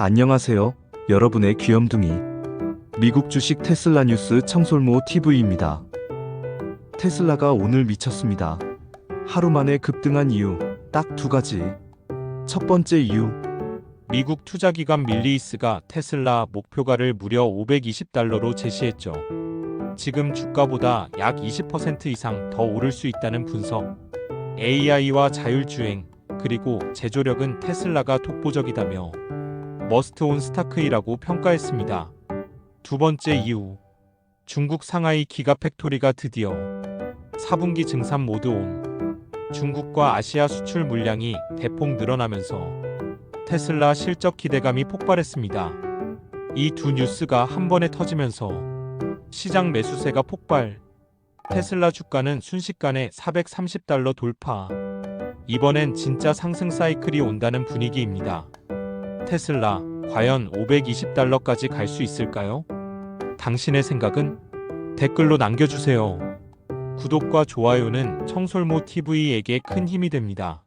안녕하세요. 여러분의 귀염둥이. 미국 주식 테슬라 뉴스 청솔모 TV입니다. 테슬라가 오늘 미쳤습니다. 하루 만에 급등한 이유 딱 두 가지. 첫 번째 이유 미국 투자기관 밀리이스가 테슬라 목표가를 무려 520달러로 제시했죠. 지금 주가보다 약 20% 이상 더 오를 수 있다는 분석. AI와 자율주행, 그리고 제조력은 테슬라가 독보적이다며 머스트 온 스타크이라고 평가했습니다. 두 번째 이유. 중국 상하이 기가 팩토리가 드디어 4분기 증산 모드 온. 중국과 아시아 수출 물량이 대폭 늘어나면서 테슬라 실적 기대감이 폭발했습니다. 이 두 뉴스가 한 번에 터지면서 시장 매수세가 폭발. 테슬라 주가는 순식간에 430달러 돌파. 이번엔 진짜 상승 사이클이 온다는 분위기입니다. 테슬라, 과연 520달러까지 갈 수 있을까요? 당신의 생각은 댓글로 남겨주세요. 구독과 좋아요는 청솔모 TV에게 큰 힘이 됩니다.